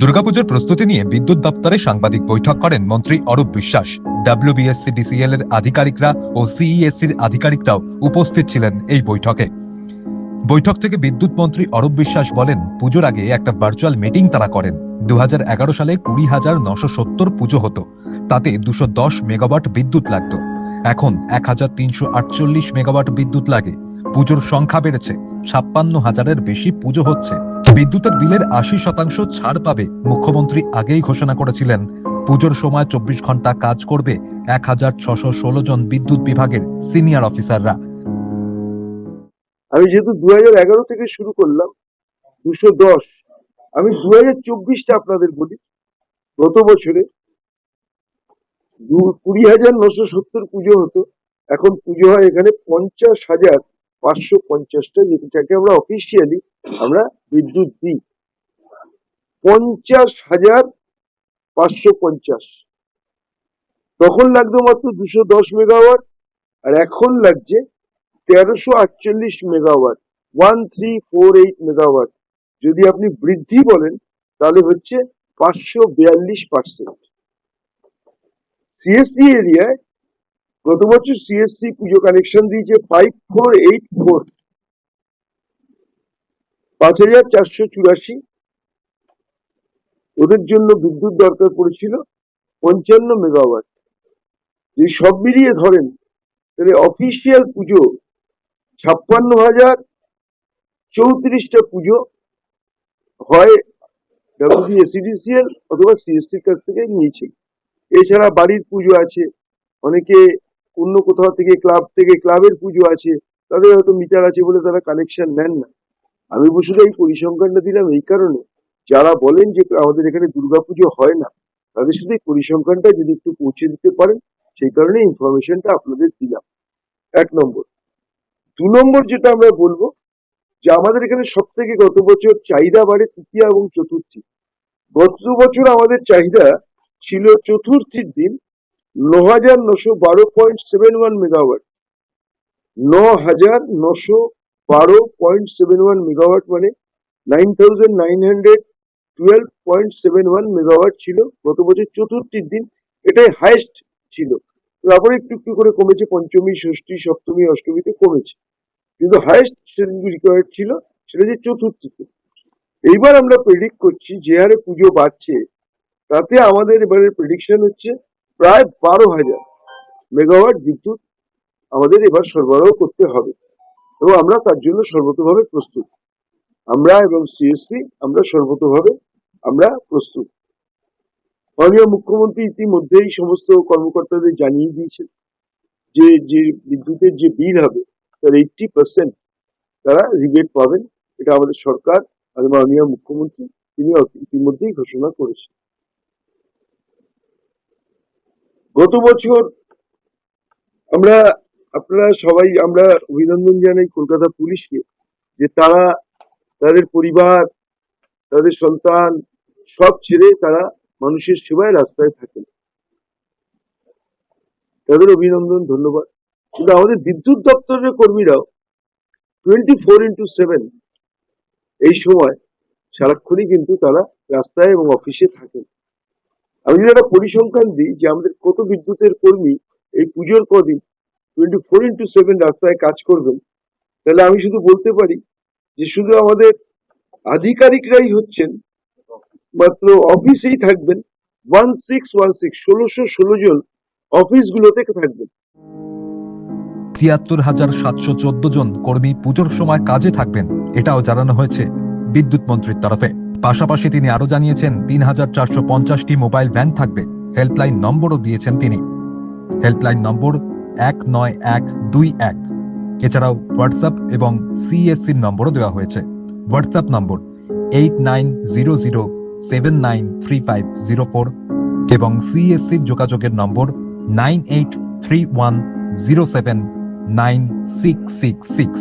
দুর্গাপুজোর প্রস্তুতি নিয়ে বিদ্যুৎ দপ্তরে সাংবাদিক বৈঠক করেন মন্ত্রী অরূপ বিশ্বাস। ডাব্লিউবিএসসি ডিসিএল এর আধিকারিকরা ও সিইএসসির আধিকারিকরাও উপস্থিত ছিলেন এই বৈঠকে। বৈঠক থেকে বিদ্যুৎ মন্ত্রী অরূপ বিশ্বাস বলেন, পুজোর আগে একটা ভার্চুয়াল মিটিং তারা করেন। দু হাজার এগারো সালে কুড়ি হাজার নশো সত্তর পুজো হতো। তাতে দুশো দশ মেগাওয়াট বিদ্যুৎ লাগতো। এখন এক হাজার তিনশো আটচল্লিশ মেগাওয়াট বিদ্যুৎ লাগে। পুজোর সংখ্যা বেড়েছে। ছাপ্পান্ন হাজারের বেশি পুজো হচ্ছে। বিদ্যুতের বিলের আশি শতাংশ ছাড় পাবে, মুখ্যমন্ত্রী আগেই ঘোষণা করেছিলেন। পুজোর সময় চব্বিশ ঘণ্টা কাজ করবে এক হাজার ছশো ষোলো জন বিদ্যুৎ বিভাগের সিনিয়র অফিসাররা। আমি যেহেতু দু এগারো থেকে শুরু করলাম, দুশো দশ, আমি দু হাজার চব্বিশটা আপনাদের বলি। গত বছরে কুড়ি হাজার নশো সত্তর পুজো হতো, এখন পুজো হয় এখানে পঞ্চাশ হাজার পাঁচশো পঞ্চাশটা যেটাকে আমরা অফিসিয়ালি আমরা বিদ্যুৎ দিই। পঞ্চাশ হাজার পাঁচশো পঞ্চাশ। তখন লাগতো মাত্র দুশো দশ মেগাওয়াট, আর এখন লাগছে তেরোশো আটচল্লিশ megawatt, one three four eight megawatt. যদি আপনি বৃদ্ধি বলেন, তাহলে হচ্ছে পাঁচশো বিয়াল্লিশ পার্সেন্ট। সিএসসি এরিয়ায় গত বছর সিএসসি পুজো কানেকশন দিয়েছে ফাইভ ফোর এইট ফোর পাঁচ হাজার চারশো চুরাশি। ওদের জন্য বিদ্যুৎ দরকার পড়েছিল পঞ্চান্ন মেগাওয়াট। যদি সব মিলিয়ে ধরেন, তাহলে অফিসিয়াল পুজো ছাপ্পান্ন হাজার, চৌত্রিশটা পুজো হয় ডাব্লিউবিএসিডিসিএল অথবা সিএসসির কাছ থেকে নিয়েছে। এছাড়া বাড়ির পুজো আছে, অনেকে অন্য কোথাও থেকে ক্লাব থেকে ক্লাবের পুজো আছে, তাদের হয়তো মিটার আছে বলে তারা কানেকশন নেন না। আমি বসে এই পরিসংখ্যানটা দিলাম এই কারণে। যারা বলেন যে আমাদের এখানে দুর্গাপুজো হয় না, তাদের সাথে এই পরিসংখ্যানটা যদি একটু পৌঁছে দিতে পারেন, সেই কারণে ইনফরমেশনটা আপনাদের দিলাম। এক নম্বর। দু নম্বর যেটা আমরা বলব, যে আমাদের এখানে সব থেকে গত বছর চাহিদা বাড়ে তৃতীয়া এবং চতুর্থী। গত বছর আমাদের চাহিদা ছিল চতুর্থীর দিন ন হাজার নশো বারো পয়েন্ট সেভেন ওয়ান মেগাওয়াট। ন হাজার নশো বারো পয়েন্ট সেভেন ওয়ান মেগাওয়াট মানে nine thousand nine hundred twelve point seven one megawatt ছিল গত বছর চতুর্থীর দিন। এটাই হাইস্ট ছিল। তারপরে একটু একটু করে কমেছে, পঞ্চমী, ষষ্ঠী, সপ্তমী, অষ্টমীতে কমেছে। কিন্তু হাইস্ট রিকোয়ার্ড ছিল, সেটা যে চতুর্থীতে। এইবার আমরা প্রেডিক্ট করছি যে হারে পুজো বাড়ছে, তাতে আমাদের এবারে প্রেডিকশন হচ্ছে প্রায় বারো হাজার মেগাওয়াট বিদ্যুৎ আমাদের এবার সরবরাহ করতে হবে। এবং আমরা তার জন্য সর্বতভাবে প্রস্তুত। আমরা এবং সিএসসি আমরা সর্বতভাবে আমরা প্রস্তুত। মাননীয় মুখ্যমন্ত্রী ইতিমধ্যেই সমস্ত কর্মকর্তাদের জানিয়ে দিয়েছেন যে যে বিদ্যুতের যে বিল হবে, তার এইটটি পার্সেন্ট তারা রিবেট পাবেন। এটা আমাদের সরকার আর মাননীয় মুখ্যমন্ত্রী, তিনি ইতিমধ্যেই ঘোষণা করেছেন। গত বছর আমরা, আপনারা সবাই, আমরা অভিনন্দন জানাই কলকাতা পুলিশকে যে তারা তাদের পরিবার, তাদের সন্তান, সব ছেড়ে তারা মানুষের সেবায় রাস্তায় থাকেন। তাদের অভিনন্দন, ধন্যবাদ। কিন্তু আমাদের বিদ্যুৎ দপ্তরের কর্মীরাও টোয়েন্টি ফোর ইন্টু সেভেন এই সময় সারাক্ষণই কিন্তু তারা রাস্তায় এবং অফিসে থাকেন। আমি যদি একটা পরিসংখ্যান দিই যে আমাদের কত বিদ্যুতের কর্মী এই পুজোর কদিন টোয়েন্টি ফোর ইন্টু সেভেন রাস্তায় কাজ করবেন। তাহলে আমি শুধু বলতে পারি যে শুধু আমাদের আধিকারিকরাই হচ্ছেন, মাত্র অফিসেই থাকবেন ওয়ান সিক্স ওয়ান সিক্স ষোলোশো ষোলো জন অফিসগুলোতে থাকবেন। তিয়াত্তর হাজার সাতশো চোদ্দ জন কর্মী পুজোর সময় কাজে থাকবেন, এটাও জানানো হয়েছে বিদ্যুৎ মন্ত্রীর তরফে। পাশাপাশি তিনি আরও জানিয়েছেন তিন হাজার চারশো পঞ্চাশটি মোবাইল ভ্যান থাকবে। হেল্পলাইন নম্বরও দিয়েছেন তিনি। হেল্পলাইন নম্বর এক নয় এক দুই এক। এছাড়াও হোয়াটসঅ্যাপ এবং সিএসসির নম্বরও দেওয়া হয়েছে। WhatsApp number eight nine zero zero seven nine three five zero four এবং সিএসসির যোগাযোগের number nine eight three one zero seven nine six six six.